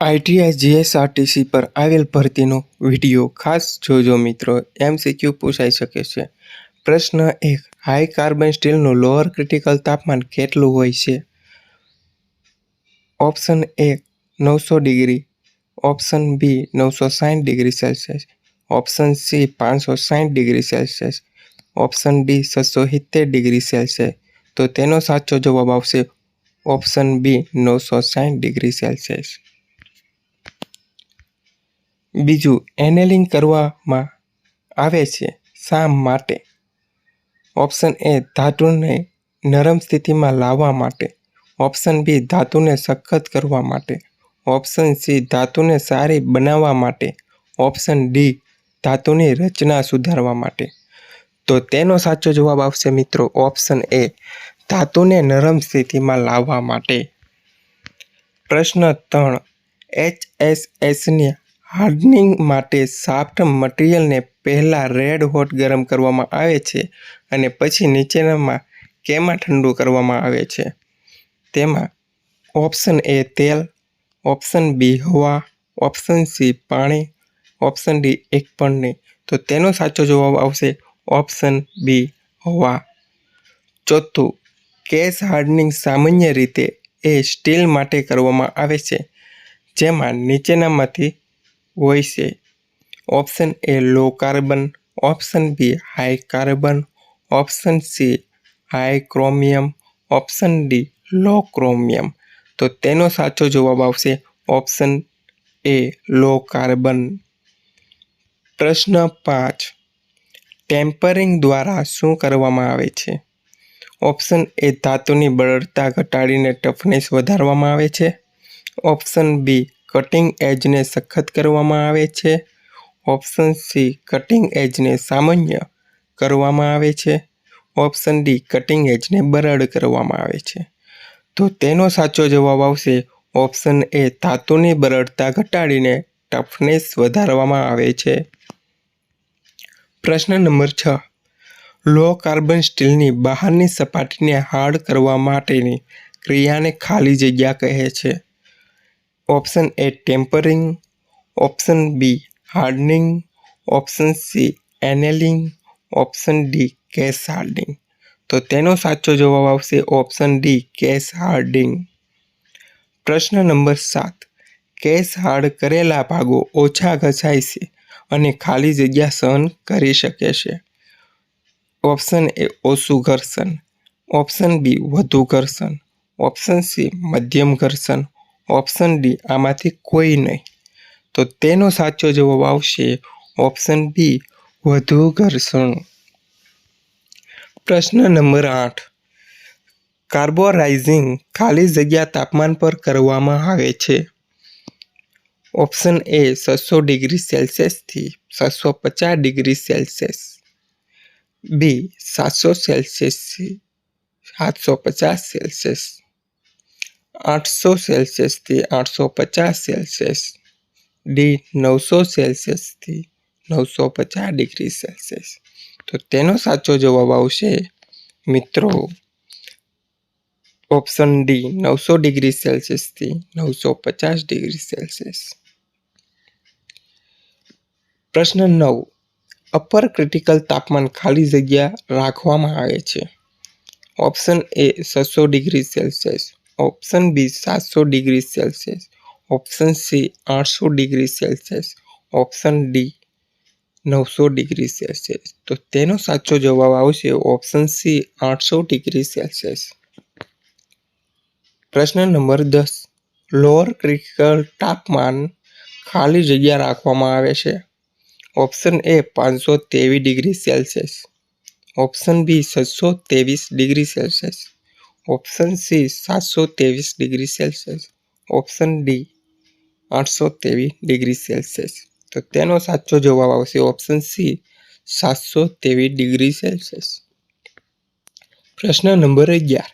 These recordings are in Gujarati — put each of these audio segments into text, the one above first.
આઈટીઆઈ જીએસઆરટીસી પર આવેલ ભરતીનો વીડિયો ખાસ જોજો મિત્રો, એમસીક્યુ પૂછાઈ શકે છે. પ્રશ્ન એક, હાઈ કાર્બન સ્ટીલનું લોઅર ક્રિટિકલ તાપમાન કેટલું હોય છે? ઓપ્શન એ, નવસો ડિગ્રી. ઓપ્શન બી, નવસો સાઠ ડિગ્રી સેલ્સિયસ. ઓપ્શન સી, પાંચસો સાઠ ડિગ્રી સેલ્સિયસ. ઓપ્શન ડી, છસો સિત્તેર ડિગ્રી સેલ્સિયસ. તો તેનો સાચો જવાબ આવશે ઓપ્શન બી, નવસો સાઠ ડિગ્રી સેલ્સિયસ. બીજું એનેલિંગ કરવામાં આવે છે શા માટે? ઓપ્શન એ, ધાતુને નરમ સ્થિતિમાં લાવવા માટે. ઓપ્શન બી, ધાતુને સખત કરવા માટે. ઓપ્શન સી, ધાતુને સારી બનાવવા માટે. ઓપ્શન ડી, ધાતુની રચના સુધારવા માટે. તો તેનો સાચો જવાબ આવશે મિત્રો ઓપ્શન એ, ધાતુને નરમ સ્થિતિમાં લાવવા માટે. પ્રશ્ન ત્રણ એચએસએસની હાર્ડનિંગ માટે સાફ્ટ મટીરિયલને પહેલાં રેડ હોટ ગરમ કરવામાં આવે છે અને પછી નીચેનામાં કેમાં ઠંડુ કરવામાં આવે છે. તેમાં ઓપ્શન એ તેલ, ઓપ્શન બી હવા, ઓપ્શન સી પાણી, ઓપ્શન ડી એક પણ નહીં. તો તેનો સાચો જવાબ આવશે ઓપ્શન બી હવા. ચોથું કેસ હાર્ડનિંગ સામાન્ય રીતે એ સ્ટીલ માટે કરવામાં આવે છે, જેમાં નીચેનામાંથી હોય છે. Option A low carbon option B high carbon option C high chromium option D low chromium તો તેનો સાચો જવાબ આવશે ઓપ્શન એ લો કાર્બન પ્રશ્ન પાંચ. ટેમ્પરિંગ દ્વારા શું કરવામાં આવે છે? ઓપ્શન એ ધાતુની બળતા ઘટાડીને ટફનેસ વધારવામાં આવે છે. ઓપ્શન બી કટિંગ એજને સખત કરવામાં આવે છે. ઓપ્શન સી કટિંગ એજને સામાન્ય કરવામાં આવે છે. ઓપ્શન ડી કટિંગ એજને બરડ કરવામાં આવે છે. તો તેનો સાચો જવાબ આવશે ઓપ્શન એ ધાતુની બરડતા ઘટાડીને ટફનેસ વધારવામાં આવે છે. પ્રશ્ન નંબર છ. લો કાર્બન સ્ટીલની બહારની સપાટીને હાર્ડ કરવા માટેની ક્રિયાને ખાલી જગ્યા કહે છે. Option A tempering, option B hardening, option C annealing, option D case hardening. તો તેનો સાચો જવાબ આવશે ઓપ્શન ડી કેસ હાર્ડિંગ. પ્રશ્ન નંબર સાત. કેસ હાર્ડ કરેલા ભાગો ઓછા ઘસાય છે અને ખાલી જગ્યા સહન કરી શકે છે. ઓપ્શન એ ઓછું ઘર્ષણ. ઓપ્શન બી વધુ ઘર્ષણ. ઓપ્શન સી મધ્યમ ઘર્ષણ. ઓપ્શન ડી આમાંથી કોઈ નહીં. તો તેનો સાચો જવાબ આવશે ઓપ્શન બી વધુ ઘર્ષણ. પ્રશ્ન નંબર આઠ. કાર્બોરાઇઝિંગ ખાલી જગ્યા તાપમાન પર કરવામાં આવે છે. ઓપ્શન એ છસો ડિગ્રી સેલ્સિયસથી છસો પચાસ ડિગ્રી સેલ્સિયસ બી સાતસો સેલ્સિયસથી સાતસો પચાસ સેલ્સિયસ આઠસો સેલ્સિયસથી આઠસો પચાસ સેલ્સિયસ. ડી, નવસો સેલ્સિયસથી નવસો પચાસ ડિગ્રી સેલ્સિયસ. તો તેનો સાચો જવાબ આવશે, મિત્રો, ઓપ્શન ડી, નવસો ડિગ્રી સેલ્સિયસથી નવસો પચાસ ડિગ્રી સેલ્સિયસ. પ્રશ્ન નવ, અપર ક્રિટિકલ તાપમાન ખાલી જગ્યા રાખવામાં આવે છે. ઓપ્શન એ, છસો ડિગ્રી સેલ્સિયસ. ઓપ્શન બી સાતસો ડિગ્રી સેલ્સિયસ. ઓપ્શન સી આઠસો ડિગ્રી સેલ્સિયસ. ઓપ્શન ડી નવસો ડિગ્રી સેલ્સિયસ. તો તેનો સાચો જવાબ આવશે ઓપ્શન સી આઠસો ડિગ્રી સેલ્સિયસ. પ્રશ્ન નંબર દસ. લોઅર ક્રિટિકલ તાપમાન ખાલી જગ્યા રાખવામાં આવે છે. ઓપ્શન એ પાંચસો ત્રેવીસ ડિગ્રી સેલ્સિયસ. ઓપ્શન બી છસો ત્રેવીસ ડિગ્રી સેલ્સિયસ. ઓપ્શન સી સાતસો ત્રેવીસ ડિગ્રી સેલ્સિયસ. ઓપ્શન ડી આઠસો ત્રેવીસ ડિગ્રી સેલ્સિયસ. તો તેનો સાચો જવાબ આવશે ઓપ્શન સી સાતસો ત્રેવીસ ડિગ્રી સેલ્સિયસ. પ્રશ્ન નંબર અગિયાર.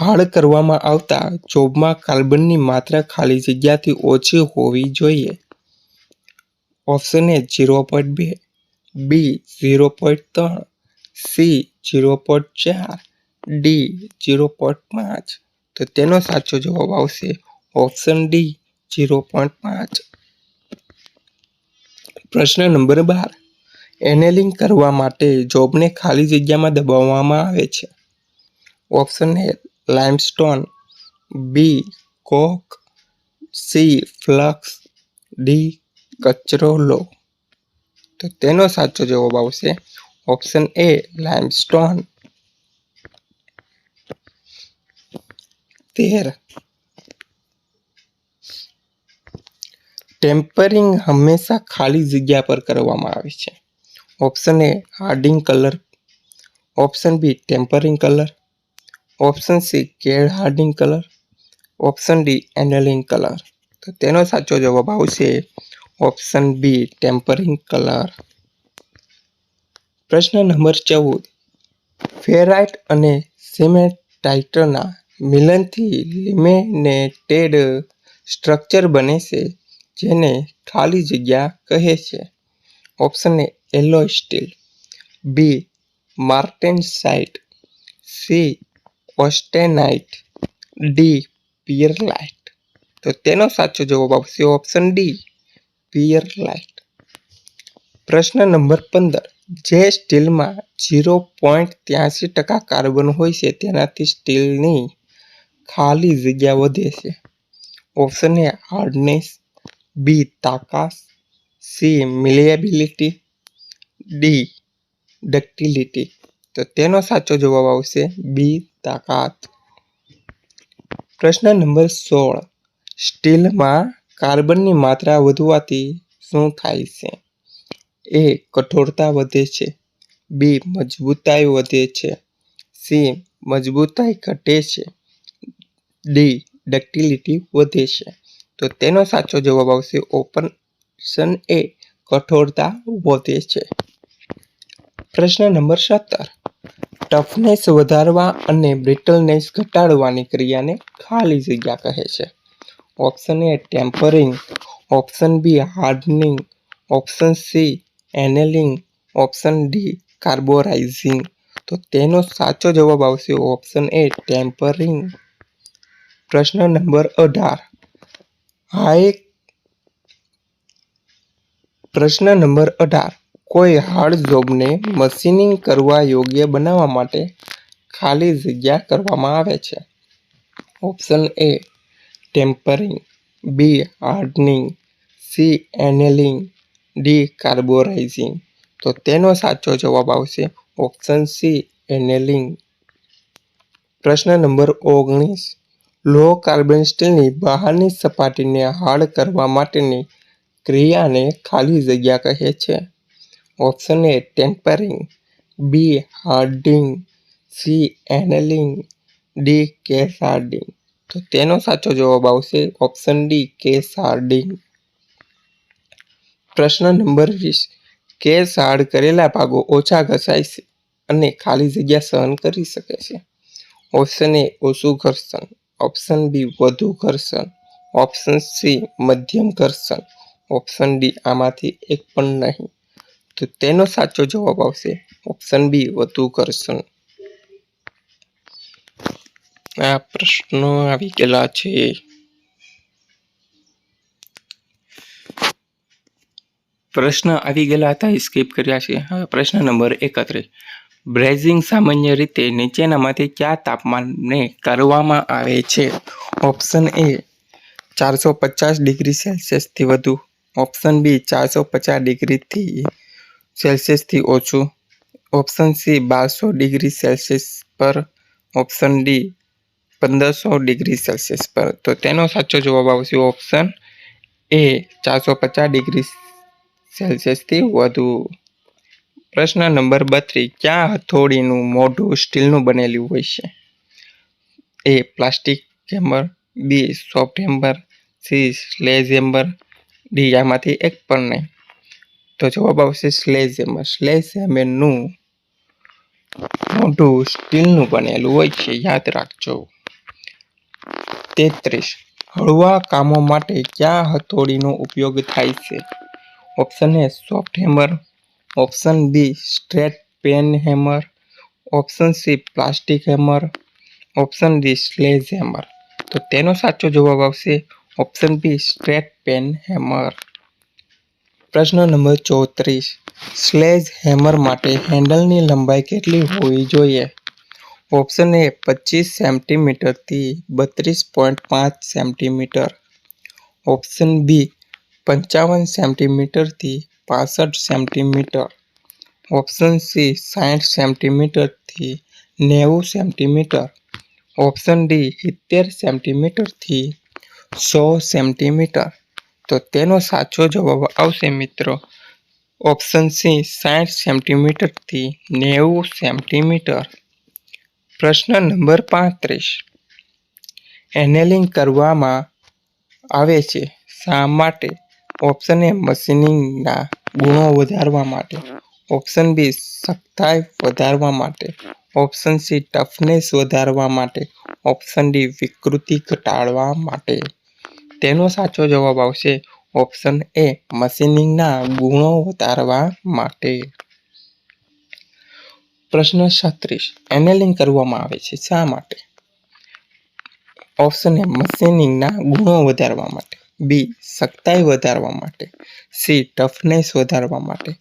હાળ કરવામાં આવતા જોબમાં કાર્બનની માત્રા ખાલી જગ્યાથી ઓછી હોવી જોઈએ. ઓપ્શન એ ઝીરો પોઈન્ટ બે, બી ઝીરો પોઈન્ટ ત્રણ, સી ઝીરો પોઈન્ટ ચાર ડી ઝીરો પોઈન્ટ પાંચ તો તેનો સાચો જવાબ આવશે ઓપ્શન ડી ઝીરો પોઈન્ટ પાંચ પ્રશ્ન નંબર બાર. એનેલિંગ કરવા માટે જોબને ખાલી જગ્યામાં દબાવવામાં આવે છે. Option A limestone B coke C flux D કચરો લો. તો તેનો સાચો જવાબ આવશે ઓપ્શન એ લાઇમસ્ટોન તેર ટેમ્પરિંગ હંમેશા ખાલી જગ્યા પર કરવામાં આવે છે option A hardening colour option B tempering colour option C કેળ hardening colour option D annealing colour તો તેનો સાચો જવાબ આવશે ઓપ્શન બી ટેમ્પરિંગ કલર પ્રશ્ન નંબર ચૌદ ફેરાઇટ અને સિમેટાઇટના મિલનથી લિમેનેટેડ સ્ટ્રક્ચર બને છે, જેને ખાલી જગ્યા કહે છે. Option A alloy steel, B martensite C austenite, D pearlite તો તેનો સાચો જવાબ આવશે ઓપ્શન ડી પિયરલાઇટ પ્રશ્ન નંબર પંદર, જે સ્ટીલમાં ઝીરો પોઈન્ટ ત્યાંસી ટકા કાર્બન હોય છે, તેનાથી સ્ટીલની ખાલી જગ્યા વધે છે. ઓપ્શન એ હાર્ડનેસ બી તાકાત. સી મિલિએબિલિટી ડી ડક્ટિલિટી તો તેનો સાચો જવાબ આવશે બી તાકાત. પ્રશ્ન નંબર સોળ. સ્ટીલમાં કાર્બનની માત્રા વધવાથી શું થાય છે? એ કઠોરતા વધે છે. બી મજબૂતાઈ વધે છે. સી મજબૂતાઈ ઘટે છે. ડી ડક્ટિલિટી વધે છે. તો તેનો સાચો જવાબ આવશે ઓપ્શન એ કઠોરતા વધે છે. પ્રશ્ન નંબર સત્તર. ટફનેસ વધારવા અને બ્રિટલનેસ ઘટાડવાની ક્રિયાને ખાલી જગ્યા કહે છે. Option A tempering, option B hardening, option C annealing, option D carburising. તો તેનો સાચો જવાબ આવશે ઓપ્શન એ ટેમ્પરિંગ. પ્રશ્ન નંબર અઢાર. હાઈ પ્રશ્ન નંબર અઢાર. કોઈ હાર્ડ જોબને મશીનિંગ કરવા યોગ્ય બનાવવા માટે ખાલી જગ્યા કરવામાં આવે છે? Option A, tempering. B, hardening. C, annealing. D, carburising. તો તેનો સાચો જવાબ આવશે ઓપ્શન સી, એનેલિંગ. પ્રશ્ન નંબર ઓગણીસ. લો કાર્બન સ્ટીલની બહારની સપાટીને હાર્ડ કરવા માટેની ક્રિયાને ખાલી જગ્યા કહે છે. Option A tempering, B hardening, C annealing, D case hardening તો તેનો સાચો જવાબ આવશે ઓપ્શન ડી કેસ હાર્ડિંગ પ્રશ્ન નંબર વીસ, કેસ હાર્ડ કરેલા ભાગો ઓછા ઘસાય છે અને ખાલી જગ્યા સહન કરી શકે છે. ઓપ્શન એ ઓછું ઘર્ષણ. ઓપ્શન બી વધુ ઘર્ષણ. ઓપ્શન સી મધ્યમ ઘર્ષણ. ઓપ્શન ડી આમાંથી એક પણ નહીં. તો તેનો સાચો જવાબ આવશે. ઓપ્શન બી વધુ ઘર્ષણ. આ પ્રશ્નો આવી ગયેલા છે. પ્રશ્ન આવી ગયેલા હતા. એ સ્કીપ કર્યા છે. હવે પ્રશ્ન નંબર એકત્રીસ. બ્રેઝિંગ સામાન્ય રીતે નીચેનામાંથી કયા તાપમાને કરવામાં આવે છે. ઓપ્શન એ ચારસો પચાસ ડિગ્રી સેલ્સિયસથી વધુ. ઓપ્શન બી ચારસો પચાસ ડિગ્રીથી સેલ્સિયસથી ઓછું. ઓપ્શન સી બારસો ડિગ્રી સેલ્સિયસ પર. ઓપ્શન ડી પંદરસો ડિગ્રી સેલ્સિયસ પર. તો તેનો સાચો જવાબ આવશે ઓપ્શન એ ચારસો પચાસ ડિગ્રી સેલ્સિયસથી વધુ. પ્રશ્ન નંબર બત્રીસ, ક્યાં હથોડીનું મોઢું સ્ટીલનું બનેલું હોય છે? A plastic hammer B soft hammer C sledge hammer D આમાંથી એક પણ નહીં. તો જવાબ આવશે સ્લેજ હેમ્બર સ્લેજ હેમરનું મોઢું સ્ટીલનું બનેલું હોય છે. યાદ રાખજો. તેત્રીસ. હળવા કામો માટે કયા હથોડીનો ઉપયોગ થાય છે? Option A soft hammer option B straight peen hammer option C plastic hammer option D sledge hammer તો તેનો સાચો જવાબ આવશે option B straight peen hammer પ્રશ્ન નંબર ચોત્રીસ. સ્લેજ હેમર માટે હેન્ડલની લંબાઈ કેટલી હોવી જોઈએ? ઓપ્શન એ પચીસ સેન્ટીમીટરથી બત્રીસ પોઈન્ટ પાંચ સેન્ટીમીટર ઓપ્શન બી પંચાવન સેન્ટીમીટરથી પાસઠ સેન્ટીમીટર. ઓપ્શન સી સાઠ સેન્ટીમીટરથી નેવું સેન્ટીમીટર. ઓપ્શન ડી, સિત્તેર સેન્ટીમીટરથી સો સેન્ટીમીટર. તો તેનો સાચો જવાબ આવશે મિત્રો. ઓપ્શન સી સાઠ સેન્ટીમીટરથી નેવું સેન્ટીમીટર. પ્રશ્ન નંબર પાંત્રીસ. એનેલિંગ કરવામાં આવે છે શા માટે? ઓપ્શન એ મશીનિંગના ગુણો વધારવા માટે. ઓપ્શન બી સખ્તાઈ વધારવા માટે. ઓપ્શન સી ટફનેસ વધારવા માટે. ઓપ્શન ડી વિકૃતિ ઘટાડવા માટે. તેનો સાચો જવાબ આવશે ઓપ્શન એ મશીનિંગના ગુણો વધારવા માટે. પ્રશ્ન છત્રીસ એનેલિંગ કરવામાં આવે છે શા માટે? ઓપ્શન એ મશીનિંગના ગુણો વધારવા માટે. બી સખ્તાઈ વધારવા માટે, સી ટફનેસ વધારવા માટે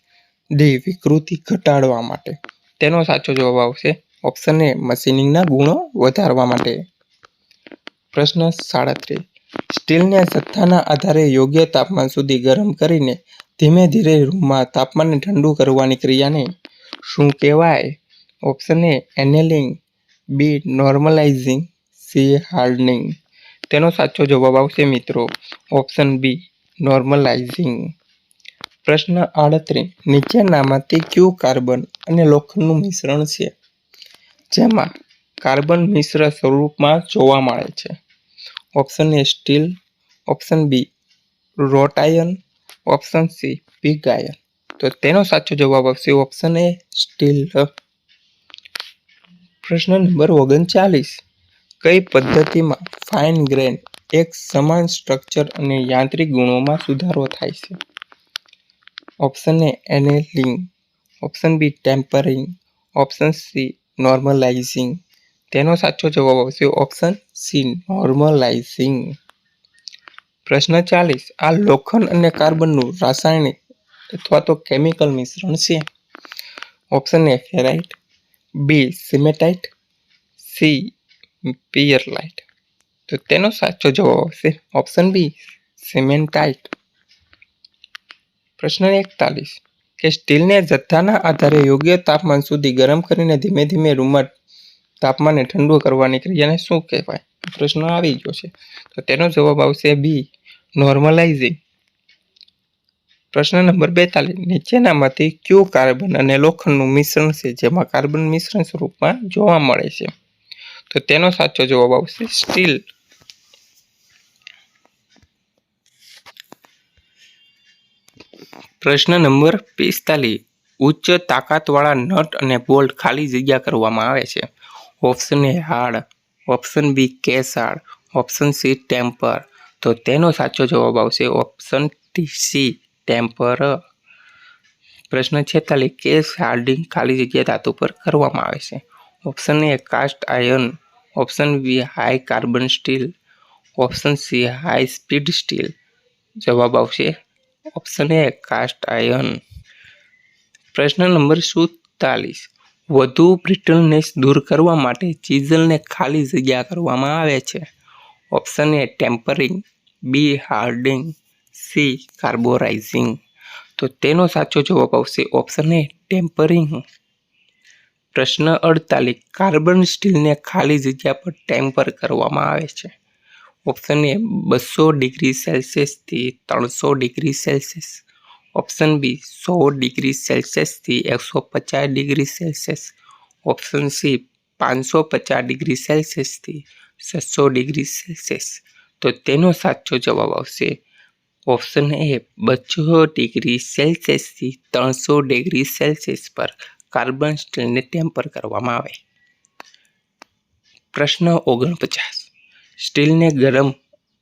ડી વિકૃતિ ઘટાડવા માટે. તેનો સાચો જવાબ આવશે ઓપ્શન એ મશીનિંગના ગુણો વધારવા માટે. પ્રશ્ન સાડત્રીસ. સ્ટીલને જથ્થાના આધારે યોગ્ય તાપમાન સુધી ગરમ કરીને ધીમે ધીરે રૂમમાં તાપમાનને ઠંડુ કરવાની ક્રિયાને શું કહેવાય? Option A annealing B normalising C hardening તેનો સાચો જવાબ આવશે મિત્રો. ઓપ્શન બી નોર્મલાઇઝિંગ પ્રશ્ન આડત્રીસ, નીચેનામાંથી કયું કાર્બન અને લોખંડનું મિશ્રણ છે? જેમાં કાર્બન મિશ્ર સ્વરૂપમાં જોવા મળે છે. Option A steel option B wrought iron option C pig iron તો તેનો સાચો જવાબ આવશે ઓપ્શન એ સ્ટીલ પ્રશ્ન નંબર ઓગણચાલીસ કઈ પદ્ધતિમાં ફાઇન ગ્રેન એક સમાન સ્ટ્રક્ચર અને યાંત્રિક ગુણોમાં સુધારો થાય છે? Option A annealing option B tempering option C normalising તેનો સાચો જવાબ આવશે ઓપ્શન સી નોર્મલાઇઝિંગ પ્રશ્ન ચાલીસ, આ લોખંડ અને કાર્બનનું રાસાયણિક અથવા તો કેમિકલ મિશ્રણ છે? Option A ferrite B cementite C pearlite તો તેનો સાચો જવાબ આવશે ઓપ્શન બી સિમેન્ટાઇટ પ્રશ્ન એકતાલીસ. કે સ્ટીલને જથ્થાના આધારે યોગ્ય તાપમાન સુધી ગરમ કરીને ધીમે ધીમે રૂમમાં તાપમાને ઠંડુ કરવાની ક્રિયાને શું કહેવાય? પ્રશ્ન આવી ગયો છે. તો તેનો જવાબ આવશે બી નોર્મલાઇઝિંગ પ્રશ્ન નંબર બેતાલીસ. નીચેનામાંથી ક્યુ કાર્બન અને લોખંડનું મિશ્રણ છે? જેમાં કાર્બન મિશ્રણ સ્વરૂપમાં જોવા મળે છે. તો તેનો સાચો જવાબ આવશે સ્ટીલ. પ્રશ્ન નંબર પિસ્તાલીસ. ઉચ્ચ તાકાતવાળા નટ અને બોલ્ટ ખાલી જગ્યા કરવામાં આવે છે. Option A hard, option B case hard option C temper. તો તેનો સાચો જવાબ આવશે ઓપ્શન ટી સી ટેમ્પર. પ્રશ્ન છેતાલીસ, કેસ હાર્ડિંગ ખાલી જગ્યા ધાતુ પર કરવામાં આવે છે. Option A cast iron option B high carbon steel option C high speed steel જવાબ આવશે ઓપ્શન એ કાસ્ટ આયર્ન પ્રશ્ન નંબર સુડતાલીસ. વધુ બ્રિટલનેસ દૂર કરવા માટે ચીઝલને ખાલી જગ્યા કરવામાં આવે છે. Option A tempering B hardening C carburising તો તેનો સાચો જવાબ આવશે ઓપ્શન એ ટેમ્પરિંગ પ્રશ્ન અડતાલીસ. કાર્બન સ્ટીલને ખાલી જગ્યા પર ટેમ્પર કરવામાં આવે છે. ઓપ્શન એ બસો ડિગ્રી સેલ્સિયસથી ત્રણસો ડિગ્રી સેલ્સિયસ. ઓપ્શન બી સો ડિગ્રી સેલ્સિયસથી એકસો પચાસ ડિગ્રી સેલ્સિયસ. ઓપ્શન સી પાંચસો પચાસ ડિગ્રી સેલ્સિયસથી છસો ડિગ્રી સેલ્સિયસ. તો તેનો સાચો જવાબ આવશે. ઓપ્શન એ બસો ડિગ્રી સેલ્સિયસથી ત્રણસો ડિગ્રી સેલ્સિયસ પર કાર્બન સ્ટીલને ટેમ્પર કરવામાં આવે. પ્રશ્ન ઓગણપચાસ. સ્ટીલને ગરમ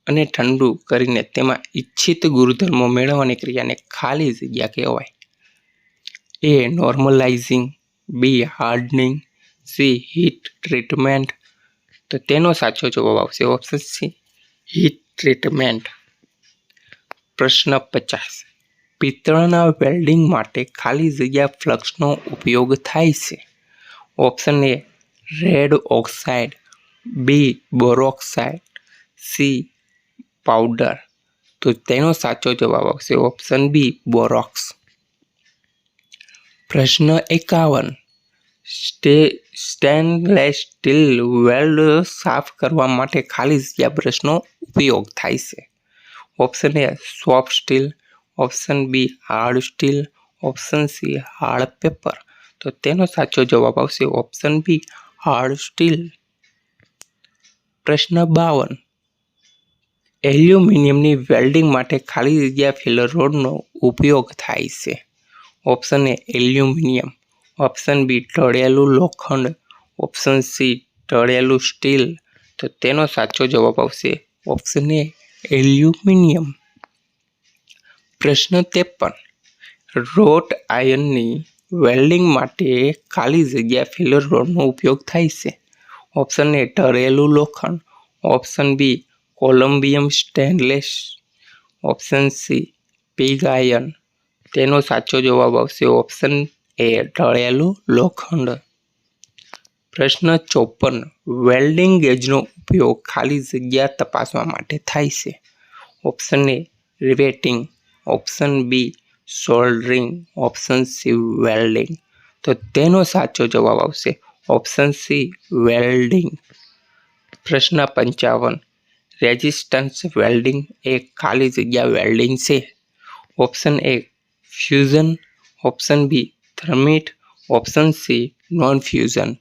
અને ઠંડુ કરીને તેમાં ઇચ્છિત ગુણધર્મો મેળવવાની ક્રિયાને ખાલી જગ્યા કહેવાય. A normalising B hardening C heat treatment તો તેનો સાચો જવાબ આવશે ઓપ્શન સી હીટ ટ્રીટમેન્ટ પ્રશ્ન પચાસ. પિત્તળના વેલ્ડિંગ માટે ખાલી જગ્યા ફ્લક્સનો ઉપયોગ થાય છે. Option A red oxide, B boroxide, C powder. તો તેનો સાચો જવાબ આવશે ઓપ્શન બી બોરોક્સ. પ્રશ્ન એકાવન. સ્ટે, સ્ટેનલેસ સ્ટીલ વેલ્ડ સાફ કરવા માટે ખાલી જગ્યા બ્રશનો ઉપયોગ થાય છે. Option A soft steel option B hard steel option C hard paper તો તેનો સાચો જવાબ આવશે ઓપ્શન બી હાર્ડ સ્ટીલ પ્રશ્ન બાવન. એલ્યુમિનિયમની વેલ્ડિંગ માટે ખાલી જગ્યા ફિલર રોડનો ઉપયોગ થાય છે. Option A aluminium. Option B ઢળેલું લોખંડ. ઓપ્શન સી ઢળેલું સ્ટીલ તો તેનો સાચો જવાબ આવશે ઓપ્શન એ એલ્યુમિનિયમ. પ્રશ્ન ત્રેપન રોટ આયનની વેલ્ડિંગ માટે ખાલી જગ્યા ફિલર રોડનો ઉપયોગ થાય છે. ઓપ્શન એ ઢળેલું લોખંડ, option B columbium stainless, option C pig iron. તેનો સાચો જવાબ આવશે ઓપ્શન એ ઢળેલું લોખંડ. પ્રશ્ન ચોપન, વેલ્ડિંગ ગેજનો ઉપયોગ ખાલી જગ્યા તપાસવા માટે થાય છે. Option A riveting option B soldering option C welding તો તેનો સાચો જવાબ આવશે ઓપ્શન સી વેલ્ડિંગ પ્રશ્ન પંચાવન રેઝિસ્ટન્સ વેલ્ડિંગ એ ખાલી જગ્યા વેલ્ડિંગ છે option A fusion option B thermit option C non fusion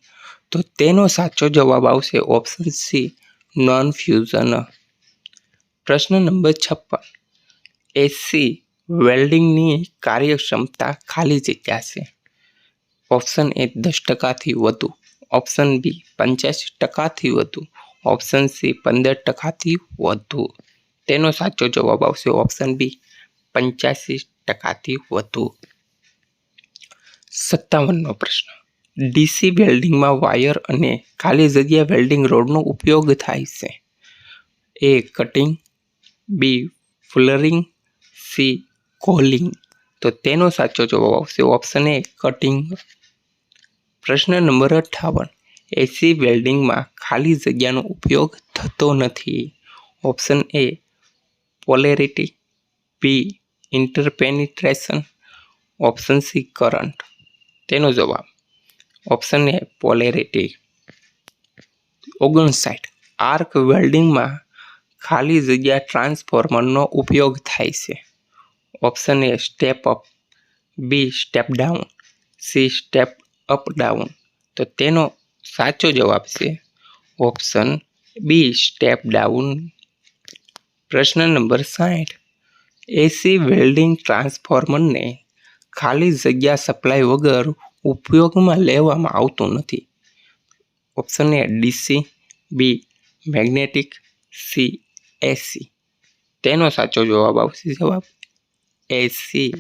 તો તેનો સાચો જવાબ આવશે ઓપ્શન સી નોન ફ્યુઝન પ્રશ્ન નંબર છપ્પન એસી વેલ્ડિંગની કાર્યક્ષમતા ખાલી જગ્યા છે. ઓપ્શન એ દસ ટકાથી વધુ. ઓપ્શન બી પંચ્યાસી ટકાથી વધુ. ઓપ્શન સી પંદર ટકાથી વધુ. તેનો સાચો જવાબ આવશે ઓપ્શન બી પંચ્યાસી ટકાથી વધુ. સત્તાવનનો પ્રશ્ન. ડીસી વેલ્ડિંગમાં વાયર અને ખાલી જગ્યા વેલ્ડિંગ રોડનો ઉપયોગ થાય છે. A cutting B flaring C cooling તો તેનો સાચો જવાબ આવશે ઓપ્શન એ કટિંગ પ્રશ્ન નંબર અઠ્ઠાવન એસી વેલ્ડિંગમાં ખાલી જગ્યાનો ઉપયોગ થતો નથી. Option A polarity B interpenetration option C current તેનો જવાબ ઓપ્શન એ પોલેરિટી ઓગણસાઠ આર્ક વેલ્ડિંગમાં ખાલી જગ્યા ટ્રાન્સફોર્મરનો ઉપયોગ થાય છે. Option A step up B step down C step up down તો તેનો સાચો જવાબ છે ઓપ્શન બી સ્ટેપ ડાઉન પ્રશ્ન નંબર સાઠ. એસી વેલ્ડિંગ ટ્રાન્સફોર્મરને ખાલી જગ્યા સપ્લાય વગર ઉપયોગમાં લેવામાં આવતું નથી. Option A DC B magnetic C AC તેનો સાચો જવાબ આવશે જવાબ. એસી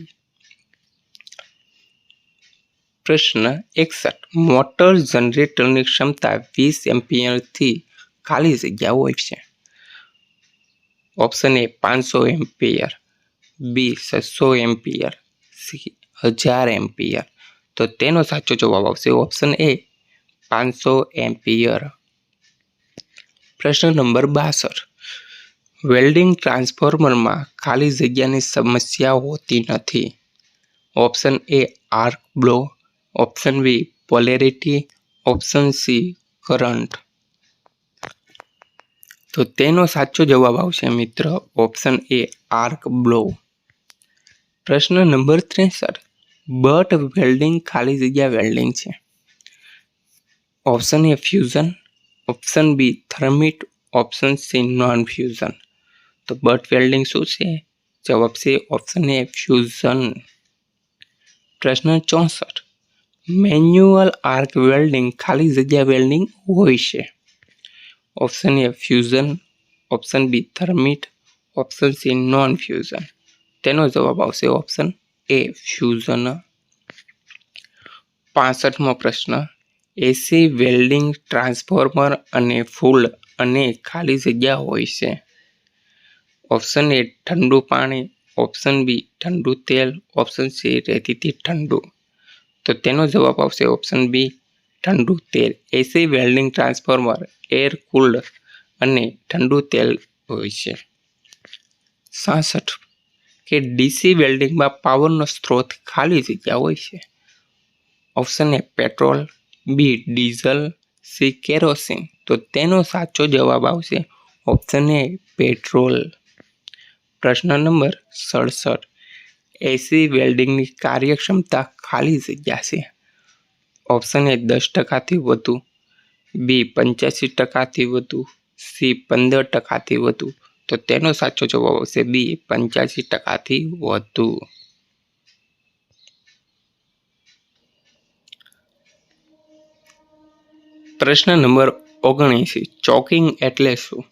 પ્રશ્ન એકસઠ. મોટર જનરેટરની ક્ષમતા વીસ એમ્પિયરથી ખાલી જગ્યા હોય છે. ઓપ્શન એ પાંચસો એમ્પિયર, બી છસો એમ્પિયર, સી હજાર એમ્પિયર. તો તેનો સાચો જવાબ આવશે ઓપ્શન એ પાંચસો એમ્પિયર. પ્રશ્ન નંબર બાસઠ. વેલ્ડિંગ ટ્રાન્સફોર્મરમાં ખાલી જગ્યાની સમસ્યા હોતી નથી. Option A arc blow, option B polarity, option C current. તો તેનો સાચો જવાબ આવશે મિત્ર ઓપ્શન એ આર્ક બ્લો. પ્રશ્ન નંબર ત્રેસઠ બટ વેલ્ડિંગ ખાલી જગ્યા વેલ્ડિંગ છે. Option A fusion, option B thermit, option C non fusion. તો બટ વેલ્ડિંગ શું છે? જવાબ છે ઓપ્શન એ ફ્યુઝન પ્રશ્ન ચોસઠ. મેન્યુઅલ આર્ક વેલ્ડિંગ ખાલી જગ્યા વેલ્ડિંગ હોય છે. Option A fusion option B thermit option C non fusion તેનો જવાબ આવશે ઓપ્શન એ ફ્યુઝન પાસઠમો પ્રશ્ન. એસી વેલ્ડિંગ ટ્રાન્સફોર્મર અને ફૂલ અને ખાલી જગ્યા હોય છે. ઓપ્શન એ ઠંડુ પાણી. ઓપ્શન બી ઠંડુ તેલ. ઓપ્શન સી રેતીથી ઠંડુ. તો તેનો જવાબ આવશે ઓપ્શન બી ઠંડુ તેલ. AC welding transformer air cooled અને ઠંડુ તેલ હોય છે. સાસઠ. કે ડીસી વેલ્ડિંગમાં પાવરનો સ્ત્રોત ખાલી જગ્યા હોય છે? Option A petrol B diesel C kerosene તો તેનો સાચો જવાબ આવશે ઓપ્શન એ પેટ્રોલ પ્રશ્ન નંબર સડસઠ. એસી વેલ્ડિંગની કાર્યક્ષમતા ખાલી જગ્યા છે. ઓપ્શન એ દસ ટકાથી વધુ. બી પંચ્યાસી ટકાથી વધુ. સી પંદર ટકાથી વધુ. તો તેનો સાચો જવાબ આવશે બી પંચ્યાસી ટકાથી વધુ. પ્રશ્ન નંબર ઓગણએંસી ચોકિંગ એટલે શું?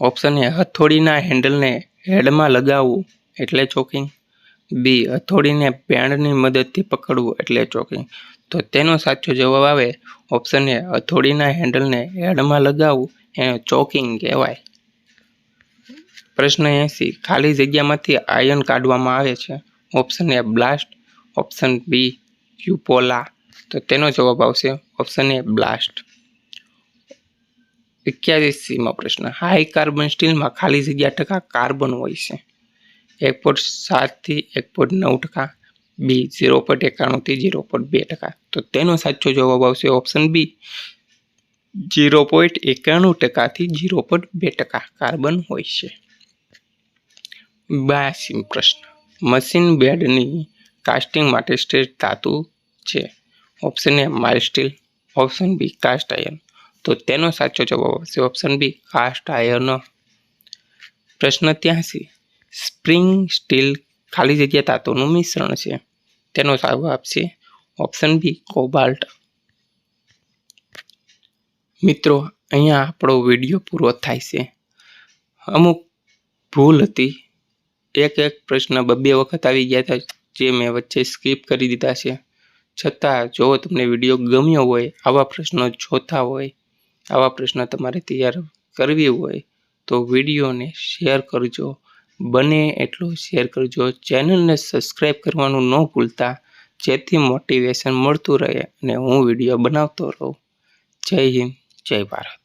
ઓપ્શન એ હથોડીના હેન્ડલને હેડમાં લગાવવું એટલે ચોકિંગ. બી હથોડીને પેણની મદદથી પકડવું એટલે ચોકિંગ. તો તેનો સાચો જવાબ આવે ઓપ્શન એ હથોડીના હેન્ડલને હેડમાં લગાવવું એને ચોકિંગ કહેવાય. પ્રશ્ન એસી, ખાલી જગ્યામાંથી આયન કાઢવામાં આવે છે? Option A, blast. Option B cupola તો તેનો જવાબ આવશે ઓપ્શન એ, બ્લાસ્ટ. એક્યાસીમાં પ્રશ્ન. હાઈ કાર્બન સ્ટીલમાં ખાલી જગ્યા ટકા કાર્બન હોય છે. એક પોઈન્ટ સાતથી એક પોઈન્ટ નવ ટકા. બી ઝીરો પોઈન્ટ એકાણુંથી ઝીરો પોઈન્ટ બે ટકા. તો તેનો સાચો જવાબ આવશે ઓપ્શન બી ઝીરો પોઈન્ટ એકાણું ટકાથી ઝીરો પોઈન્ટ બે ટકા કાર્બન હોય છે. બ્યાસી પ્રશ્ન. મશીન બેડની કાસ્ટિંગ માટે શ્રેષ્ઠ ધાતુ છે. Option A mild steel option B cast iron તો તેનો સાચો જવાબ આવશે ઓપ્શન બી કાસ્ટ આયર્ન પ્રશ્ન ત્યાંસી સ્પ્રિંગ સ્ટીલ ખાલી જગ્યા ધાતુનું મિશ્રણ છે. તેનો જવાબ છે ઓપ્શન બી કોબાલ્ટ મિત્રો, અહીંયા આપણો વીડિયો પૂરો થાય છે. અમુક ભૂલ હતી. એક એક પ્રશ્ન બબ્બે વખત આવી ગયા હતા જે મેં વચ્ચે સ્કીપ કરી દીધા છે. છતાં જો તમને વીડિયો ગમ્યો હોય, આવા પ્રશ્નો જોતા હોય આવા પ્રશ્ન તમારે તૈયાર કરવી હોય તો વિડીયોને શેર કરજો. બને એટલો શેર કરજો. ચેનલને સબસ્ક્રાઈબ કરવાનું ન ભૂલતા. જેથી મોટિવેશન મળતું રહે અને હું વીડિયો બનાવતો રહું. જય હિન્દ, જય ભારત.